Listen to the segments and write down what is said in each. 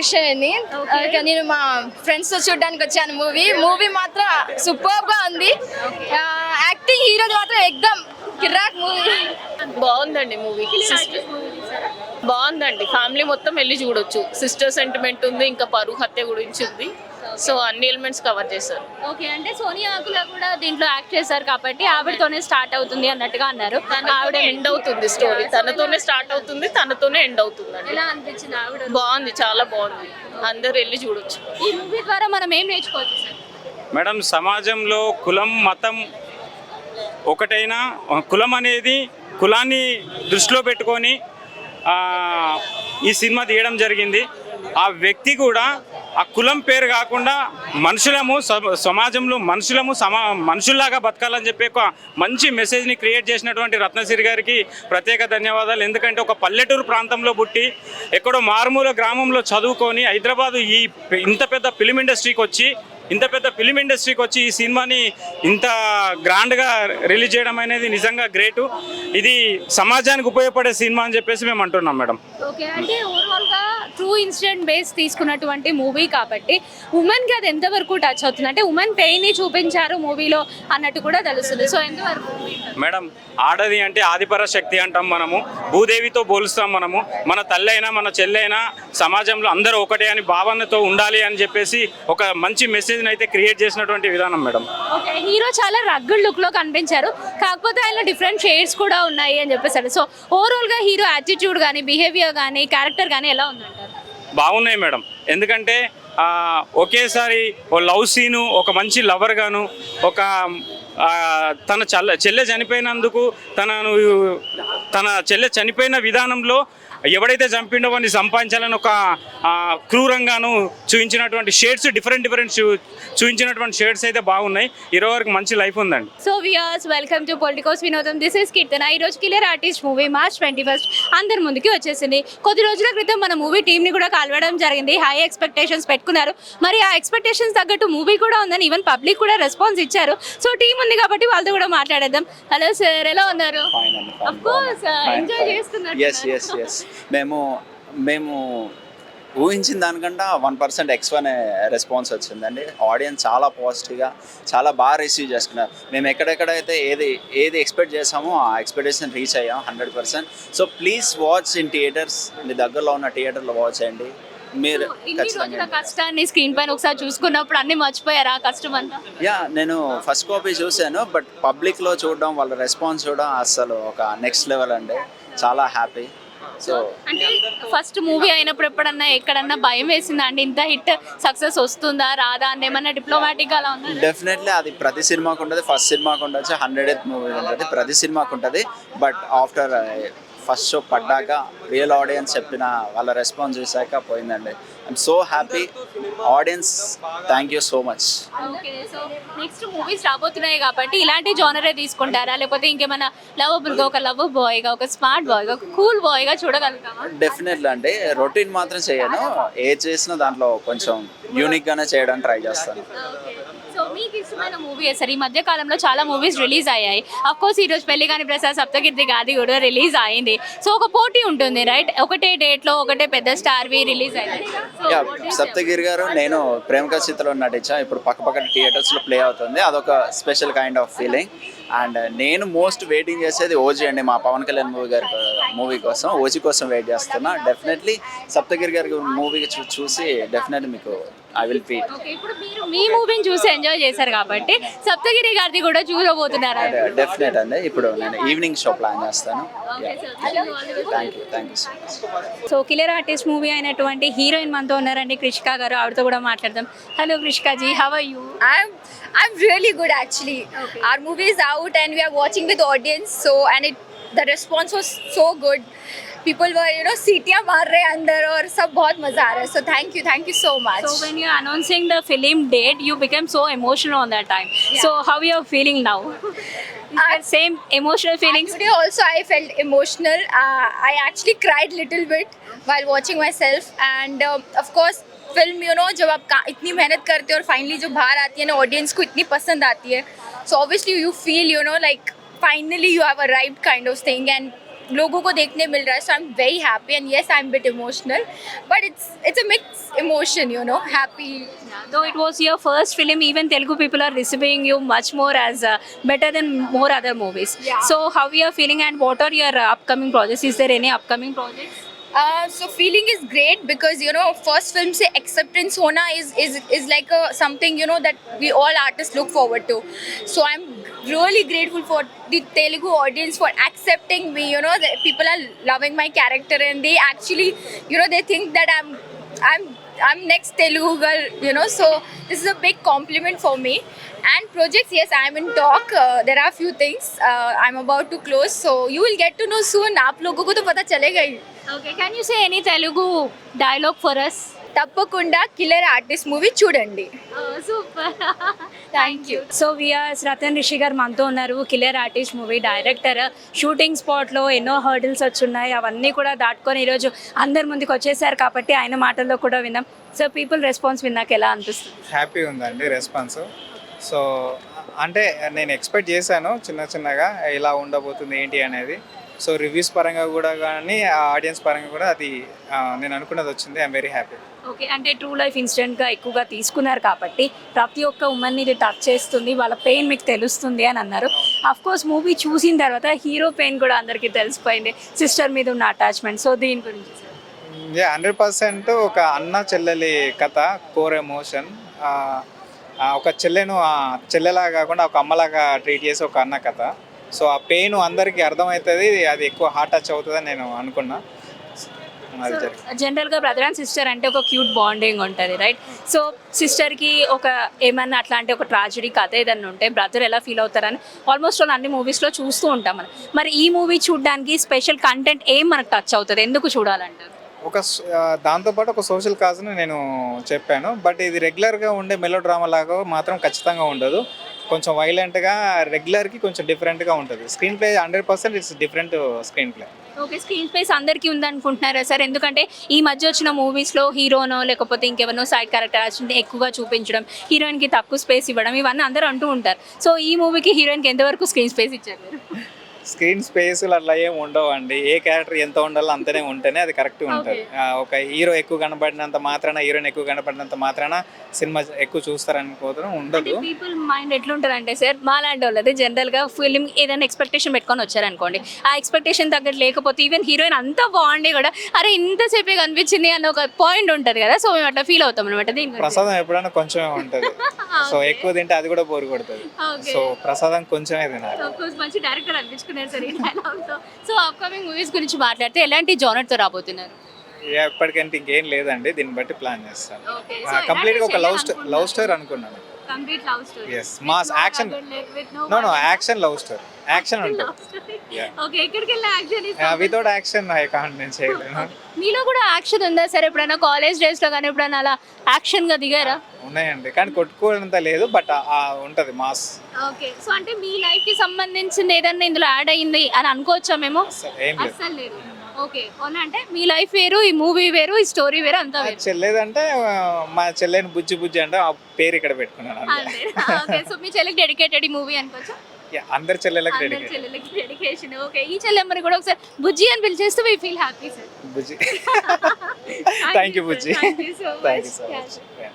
కృష్ణవేణి. నేను మా ఫ్రెండ్స్తో చూడడానికి వచ్చాను మూవీ మూవీ మాత్రం సూపర్గా ఉంది. యాక్టింగ్ హీరో మాత్రం ఎక్దమ్ కిరాక్ మూవీ బాగుందండి మూవీ బాగుందండి. ఫ్యామిలీ మొత్తం వెళ్ళి చూడొచ్చు. సిస్టర్ సెంటిమెంట్ ఉంది ఇంకా పరువు హత్య గురించి ఉంది. సో అన్ని ఎలిమెంట్స్ కవర్ చేశారు. ఓకే అంటే సోనియా ఆకుల కూడా దీంట్లో యాక్ట్ చేశారు కాబట్టి ఆవిడతోనే స్టార్ట్ అవుతుంది అన్నట్టుగా అన్నారు. ఆవిడ ఆవిడ ఎండ్ అవుతుంది స్టోరీ తనతోనే స్టార్ట్ అవుతుంది తనతోనే ఎండ్ అవుతుందండి. ఎలా అనిపించింది ఆవిడ? బాగుంది చాలా బాగుంది. అందరు వెళ్ళి చూడొచ్చు. ఈ మూవీ ద్వారా మనం ఏం నేర్చుకోవచ్చు సార్? మేడం సమాజంలో కులం మతం ఒకటైనా కులం అనేది కులాన్ని దృష్టిలో పెట్టుకొని ఆ, ఈ సినిమా తీయడం జరిగింది. ఆ వ్యక్తి కూడా ఆ కులం పేరు కాకుండా మనుషులము సమాజంలో మనుషులము సమా మనుషుల్లాగా బతకాలని చెప్పి ఒక మంచి మెసేజ్ని క్రియేట్ చేసినటువంటి రత్నసిరి గారికి ప్రత్యేక ధన్యవాదాలు. ఎందుకంటే ఒక పల్లెటూరు ప్రాంతంలో పుట్టి ఎక్కడో మారుమూల గ్రామంలో చదువుకొని హైదరాబాద్ ఈ ఇంత పెద్ద ఫిలిం ఇండస్ట్రీకి వచ్చి ఇంత పెద్ద ఫిలిం ఇండస్ట్రీకి వచ్చి ఈ సినిమాని ఇంత గ్రాండ్గా రిలీజ్ చేయడం అనేది నిజంగా గ్రేటు ఇది సమాజానికి ఉపయోగపడే సినిమా అని చెప్పేసి మేము అంటున్నాం మేడం. ఓకే అంటే ఓవరాల్గా ట్రూ ఇన్సిడెంట్ బేస్ తీసుకున్నటువంటి మూవీ కాబట్టి ఉమెన్కి అది ఎంతవరకు టచ్ అవుతుంది? అంటే ఉమెన్ పెయిన్ చూపించారు మూవీలో అన్నట్టు కూడా తెలుస్తుంది. సో ఎంతవరకు మేడం ఆడది అంటే ఆదిపర శక్తి అంటాం మనము. భూదేవితో పోలుస్తాం మనము. మన తల్లి అయినా మన చెల్లి అయినా సమాజంలో అందరూ ఒకటే అని భావనతో ఉండాలి అని చెప్పేసి ఒక మంచి మెసేజ్ని అయితే క్రియేట్ చేసినటువంటి విధానం మేడం. ఓకే హీరో చాలా రగ్గుడ్ లుక్లో కనిపించారు. కాకపోతే ఆయన డిఫరెంట్ షేడ్స్ కూడా ఉన్నాయి అని చెప్పేసారు. సో ఓవరాల్గా హీరో యాటిట్యూడ్ కానీ బిహేవియర్ కానీ క్యారెక్టర్ కానీ ఎలా ఉందంటారు? బాగున్నాయి మేడం. ఎందుకంటే ఒకేసారి ఓ లవ్ సీను ఒక మంచి లవర్ గాను ఒక తన చల్ల చెల్లె చనిపోయినందుకు తనను తన చెల్లె చనిపోయిన విధానంలో ఎవడైతే చంపిండో వాడిని సంపాదించాలని ఒక ఆ, క్రూరంగాను చూపించినటువంటి షేడ్స్ డిఫరెంట్ డిఫరెంట్ చూపించినటువంటి షేడ్స్ అయితే బాగున్నాయి. ఇరవై వరకు మంచి లైఫ్ ఉందండి. So we're welcome to Politicos Vinodam this is Keerthana ఈ రోజు killer artist movie March twenty first అందరి ముందుకి వచ్చేసింది. కొద్ది రోజుల క్రితం మన మూవీ టీమ్ని కూడా కలవడం జరిగింది. హై ఎక్స్పెక్టేషన్స్ పెట్టుకున్నారు. మరి ఆ ఎక్స్పెక్టేషన్స్ తగ్గట్టు మూవీ కూడా ఉందని ఈవెన్ పబ్లిక్ కూడా రెస్పాన్స్ ఇచ్చారు. సో టీం ఉంది కాబట్టి వాళ్ళతో కూడా మాట్లాడేద్దాం. హలో సార్ ఎలా ఉన్నారు? అఫ్ కోర్స్ ఎంజాయ్ చేస్తున్నారు ఎస్ ఎస్ మేము మేము ఊహించిన దానికంటే one percent ex one response వచ్చిందండి. ఆడియన్స్ చాలా పాజిటివ్గా చాలా బాగా రిసీవ్ చేసుకున్నారు. మేము ఎక్కడెక్కడైతే ఏది ఏది ఎక్స్పెక్ట్ చేసామో ఆ ఎక్స్పెక్టేషన్ రీచ్ అయ్యాం hundred percent. So please watch in theatres మీ దగ్గరలో ఉన్న థియేటర్లో వాచ్ చేయండి. మీరు కష్టాన్ని స్క్రీన్ పైన ఒకసారి చూసుకున్నప్పుడు అన్ని మర్చిపోయారా ఆ కష్టం అంతా? యా నేను ఫస్ట్ కాపీ చూశాను బట్ పబ్లిక్లో చూడడం వాళ్ళ రెస్పాన్స్ చూడడం అసలు ఒక నెక్స్ట్ లెవెల్ అండి. చాలా హ్యాపీ. సో అంటే ఫస్ట్ మూవీ అయినప్పుడు ఎప్పుడన్నా ఎక్కడన్నా భయం వేసిందా అండి? ఇంత హిట్ సక్సెస్ వస్తుందా రాదా అని ఏమన్నా డిప్లొమాటిక్ అలా ఉందా డెఫినెట్లీ అది ప్రతి సినిమాకు ఉంటుంది. ఫస్ట్ సినిమాకి ఉండొచ్చు హండ్రెడ్ మూవీ ఉంటుంది ప్రతి సినిమాకు ఉంటుంది. బట్ ఆఫ్టర్ ఫస్ట్ షో పడ్డాక రియల్ ఆడియన్స్ చెప్పిన వాళ్ళ రెస్పాన్స్ చూసాక పోయిందండి. I'm so happy audience thank you so much okay so next movies రాబోతున్నాయి కాబట్టి ఇలాంటి జోనరే తీసుకుంటారా? లేకపోతే ఇంకేమైనా లవబుల్గా ఒక లవ్ బాయ్గా ఒక స్మార్ట్ బాయ్గా ఒక కూల్ బాయ్గా చూడగలుగుతామా డెఫినెట్లీ అంటే రొటీన్ మాత్రం చేయను. ఏది చేసినా దాంట్లో కొంచెం యూనిక్గానే చేయడానికి ట్రై చేస్తాను. సో మీకు ఇష్టమైన మూవీ సార్? ఈ మధ్య కాలంలో చాలా మూవీస్ రిలీజ్ అయ్యాయి. అఫ్ కోర్స్ ఈ రోజు పెళ్ళి కాని ప్రసాద్ సప్తకీర్తి గాది కూడా రిలీజ్ అయింది. సో ఒక పోటీ ఉంటుంది రైట్ ఒకటే డేట్లో ఒకటే పెద్ద స్టార్ వి రిలీజ్ అయింది? సప్తగిరి గారు నేను ప్రేమకా చిత్రంలో నటించా. ఇప్పుడు పక్క పక్కన థియేటర్స్లో ప్లే అవుతుంది. అదొక special kind of feeling and నేను మోస్ట్ వెయిటింగ్ చేసేది ఓజీ అండి. మా పవన్ కళ్యాణ్ మూవీ గారి మూవీ కోసం ఓజీ కోసం వెయిట్ చేస్తున్నా. డెఫినెట్లీ సప్తగిరి గారి మూవీ చూసి డెఫినెట్లీ మీకు ఐ విల్ బీ ఓకే ఇప్పుడు మీరు మీ మూవీని చూసి ఎంజాయ్ చేశారు కాబట్టి సప్తగిరి గారిది కూడా చూడబోతున్నారా? డెఫినెట్ అండి. ఇప్పుడు నేను ఈవినింగ్ షో ప్లాన్ చేస్తాను. Thank you thank you so much so killer artist movie అయినటువంటి హీరోయిన్ మనతో ఉన్నారండి కృషిక గారు. ఆవిడతో కూడా మాట్లాడదాం. Hello Krishika ji how are you I'm I'm really good actually. Our movie is out and we are watching with audience. So and it the response was so good. People were you know सीटियाँ मार रहे हैं अंदर और सब बहुत मज़ा आ रहा है so thank you thank you so much so when you announcing the film date you become so emotional on that time so how you are feeling now are same emotional feelings today also I felt emotional I actually cried little bit while watching myself and of course film you know जब आप इतनी मेहनत करते हो और finally जो बाहर आती है ना ऑडियंस को इतनी पसंद आती है so obviously you feel you know like finally you have arrive kind of thing and लोगों को देखने मिल रहा है so I am very happy and yes I am bit emotional but it's it's a mix emotion, you know, happy. Though it was your first film, even Telugu people are receiving you much more as uh, better than more other movies. Yeah. So how you are feeling and what are your uh, upcoming projects? Is there any upcoming projects? Uh, so feeling is great because you know first film say acceptance hona is is is like a something you know that we all artists look forward to. So I'm really grateful for the Telugu audience for accepting me. You know that people are loving my character and they actually you know they think that I'm I'm I'm next Telugu girl. You know so this is a big compliment for me. And projects, yes, I'm in talk. Uh, there are few things uh, I'm about to close, so you will get to know soon. आप लोगों को तो पता चलेगा ही. Okay, can you say any Telugu dialogue for us? తప్పకుండా killer artist movie చూడండి. Thank you so we're Ratan Rishi గారు మనతో ఉన్నారు killer artist movie director shooting స్పాట్లో ఎన్నో హర్డిల్స్ వచ్చున్నాయి అవన్నీ కూడా దాటుకొని ఈరోజు అందరి ముందుకు వచ్చేసారు కాబట్టి ఆయన మాటల్లో కూడా విన్నాం. సో పీపుల్ రెస్పాన్స్ విన్నాక ఎలా అనిపిస్తుంది? హ్యాపీ ఉందండి రెస్పాన్స్ సో అంటే నేను ఎక్స్పెక్ట్ చేశాను చిన్న చిన్నగా ఇలా ఉండబోతుంది ఏంటి అనేది. సో రివ్యూస్ పరంగా కూడా కానీ ఆడియన్స్ పరంగా కూడా అది నేను అనుకున్నది వచ్చింది. ఐఎమ్ వెరీ హ్యాపీ ఓకే అంటే ట్రూ లైఫ్ ఇన్సిడెంట్గా ఎక్కువగా తీసుకున్నారు కాబట్టి ప్రతి ఒక్క ఉమెన్ని ఇది టచ్ చేస్తుంది వాళ్ళ పెయిన్ మీకు తెలుస్తుంది అని అన్నారు. అఫ్ కోర్స్ మూవీ చూసిన తర్వాత హీరో పెయిన్ కూడా అందరికీ తెలిసిపోయింది సిస్టర్ మీద ఉన్న అటాచ్మెంట్. సో దీని గురించి హండ్రెడ్ పర్సెంట్ ఒక అన్న చెల్లెలి కథ కోర్ ఎమోషన్ ఒక చెల్లెను ఆ చెల్లెలాగా కాకుండా ఒక అమ్మలాగా ట్రీట్ చేసే ఒక అన్న కథ. సో ఆ పెయిన్ అందరికీ అర్థమవుతుంది అది ఎక్కువ హార్ట్ టచ్ అవుతుందని నేను అనుకున్నా. జనరల్గా బ్రదర్ అండ్ సిస్టర్ అంటే ఒక క్యూట్ బాండింగ్ ఉంటుంది రైట్ సో సిస్టర్కి ఒక ఏమన్నా అట్లాంటి ఒక ట్రాజడీ కథ ఏదన్నా ఉంటే బ్రదర్ ఎలా ఫీల్ అవుతారని ఆల్మోస్ట్ వాళ్ళు అన్ని మూవీస్లో చూస్తూ ఉంటాం మనం. మరి ఈ మూవీ చూడడానికి స్పెషల్ కంటెంట్ ఏం మనకు టచ్ అవుతుంది? ఎందుకు చూడాలంటారు? ఒక దాంతోపాటు ఒక సోషల్ కాజ్ని నేను చెప్పాను. బట్ ఇది రెగ్యులర్గా ఉండే మెలో డ్రామా లాగా మాత్రం ఖచ్చితంగా ఉండదు. కొంచెం వైలెంట్గా రెగ్యులర్కి కొంచెం డిఫరెంట్గా ఉంటుంది. Screenplay hundred percent it's different screenplay okay screen space అందరికీ ఉందనుకుంటున్నారా సార్? ఎందుకంటే ఈ మధ్య వచ్చిన మూవీస్లో హీరోనో లేకపోతే ఇంకెవరినో సైడ్ క్యారెక్టర్ ఎక్కువగా చూపించడం హీరోయిన్కి తక్కువ స్పేస్ ఇవ్వడం ఇవన్నీ అందరూ అంటూ ఉంటారు. సో ఈ మూవీకి హీరోయిన్కి ఎంతవరకు స్క్రీన్ స్పేస్ ఇచ్చారు మీరు? స్క్రీన్ స్పేస్లు అట్లా ఏం ఉండవు అండి ఏ క్యారెక్టర్ ఎంత ఉండాలో అంతనే ఉంటేనే అది కరెక్ట్ ఉంటుంది. ఒక హీరో ఎక్కువ కనబడినంత మాత్రాన హీరోయిన్ ఎక్కువ కనబడినంత మాత్రాన సినిమా ఎక్కువ చూస్తారని పోతే అంటే ఉండదు పీపుల్ మైండ్ ఎట్లుంటారంటే సార్ మా లాంటి వాళ్ళది జనరల్గా ఫిలిం ఏదైనా ఎక్స్పెక్టేషన్ పెట్టుకొని వచ్చారనుకోండి. ఆ ఎక్స్పెక్టేషన్ తగ్గట్టు లేకపోతే ఈవెన్ హీరోయిన్ అంతా బాగుండి కూడా అరే ఇంతసేపే కనిపించింది అన్న ఒక పాయింట్ ఉంటుంది కదా. సో మేము అట్లా ఫీల్ అవుతాం అనమాట ప్రసాదం ఎప్పుడైనా కొంచెమే ఉంటుంది. సో ఎక్కువ తింటే అది కూడా బోరు కొడుతుంది. సో ప్రసాదం కొంచెమే తినాలి. మంచి డైరెక్టర్ అనిపించుకున్నారు సార్ ఈ డైలాగ్తో సో అప్కమింగ్ మూవీస్ గురించి మాట్లాడితే ఎలాంటి జోనర్తో రాబోతున్నారు? ఇక ఎప్పటికంటే ఇంకేం లేదండి. దీన్ని బట్టి ప్లాన్ చేస్తాను. కంప్లీట్గా ఒక లవ్ స్టోరీ లవ్ స్టోరీ అనుకున్నాను. Complete love story yes mass action no no action love story action ఉంటుంది. ఓకే ఎక్కడికి వెళ్ళిన action without action I can't నేను చేయలేను. మీలో కూడా యాక్షన్ ఉందా సార్? ఎప్పుడైనా కాలేజ్ డేస్లో కానీ ఎప్పుడైనా అలా యాక్షన్గా దిగారా ఉన్నాయండి. కానీ కొట్టుకోనంత లేదు బట్ ఉంటుంది మాస్ ఓకే సో అంటే మీ లైఫ్కి సంబంధించింది ఏదన్నా ఇందులో యాడ్ అయ్యింది అని అనుకోవచ్చా మేము? అసలు లేదు. ఓకే. అంటే మీ లైఫ్ వేరు ఈ మూవీ వేరు ఈ స్టోరీ వేరు అంతా వేరు. చెల్లేదంటే మా చెల్లెని బుజ్జి బుజ్జి అంటే ఆ పేరు ఇక్కడ పెట్టుకున్నాను అంతే. ఓకే. సో మీ చెల్లికి డెడికేటెడ్ ఈ మూవీ అనుకోవచ్చు? Yeah, అందరి చెల్లెలకు అందరి డెడికేట్ చెల్లెలకి డెడికేషన్ ఓకే. ఈ చెల్లెమ్మని కూడా ఒకసారి బుజ్జి అని పిలిచేస్తే వీ ఫీల్ హ్యాపీ సార్ బుజ్జి. Thank you Bujji. Thank you so you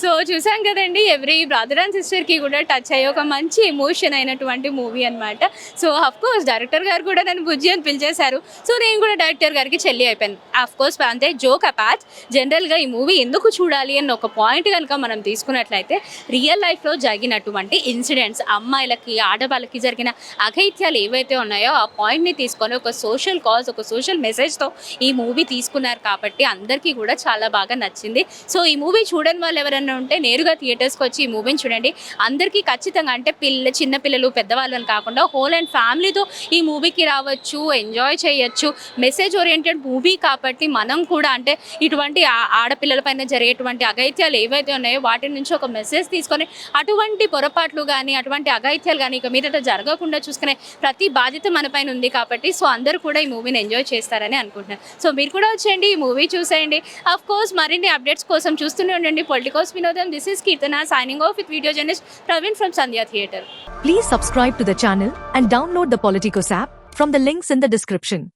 so చూసాం కదండి ఎవ్రీ బ్రదర్ అండ్ సిస్టర్కి కూడా టచ్ అయ్యే ఒక మంచి ఎమోషన్ అయినటువంటి మూవీ అనమాట సో అఫ్ కోర్స్ డైరెక్టర్ గారు కూడా నన్ను బుజ్జి అని పిలిచేశారు. సో నేను కూడా డైరెక్టర్ గారికి చెల్లి అయిపోయాను. అఫ్ కోర్స్ అంతే జోక్ అపాచ్ జనరల్గా ఈ మూవీ ఎందుకు చూడాలి అన్న ఒక పాయింట్ కనుక మనం తీసుకున్నట్లయితే రియల్ లైఫ్లో జరిగినటువంటి ఇన్సిడెంట్స్ అమ్మాయిలకి ఆడవాళ్ళకి జరిగిన అఘైత్యాలు ఏవైతే ఉన్నాయో ఆ పాయింట్ని తీసుకొని ఒక సోషల్ కాజ్ ఒక సోషల్ మెసేజ్తో ఈ మూవీ తీసుకున్నారు కాబట్టి అందరికీ కూడా చాలా బాగా నచ్చింది. సో ఈ మూవీ చూడని వాళ్ళు ఎవరైనా ఉంటే నేరుగా థియేటర్స్కి వచ్చి ఈ మూవీని చూడండి. అందరికీ ఖచ్చితంగా అంటే పిల్ల చిన్నపిల్లలు పెద్దవాళ్ళని పెద్దవాళ్ళు అని కాకుండా హోల్ అండ్ ఫ్యామిలీతో ఈ మూవీకి రావచ్చు ఎంజాయ్ చేయొచ్చు. మెసేజ్ ఓరియంటెడ్ మూవీ కాబట్టి మనం కూడా అంటే ఇటువంటి ఆడపిల్లలపైన ఆడపిల్లల పైన జరిగేటువంటి అగైత్యాలు ఏవైతే ఉన్నాయో వాటి నుంచి ఒక మెసేజ్ తీసుకొని అటువంటి పొరపాట్లు కానీ అటువంటి అగైత్యాలు కానీ ఇక మీదట జరగకుండా చూసుకునే ప్రతి బాధ్యత మన పైన ఉంది కాబట్టి సో అందరూ కూడా ఈ మూవీని ఎంజాయ్ చేస్తారని అనుకుంటున్నాను. సో మీరు కూడా వచ్చేయండి ఈ మూవీ చూసేయండి. అఫ్ కోర్స్ మరిన్ని అప్డేట్స్ కోసం చూస్తూనే ఉండండి. Politicos Vinodam. This is Kirtana signing off with video journalist Pravin from Sandhya Theatre. Please subscribe to the channel and download the Politicos app from the links in the description.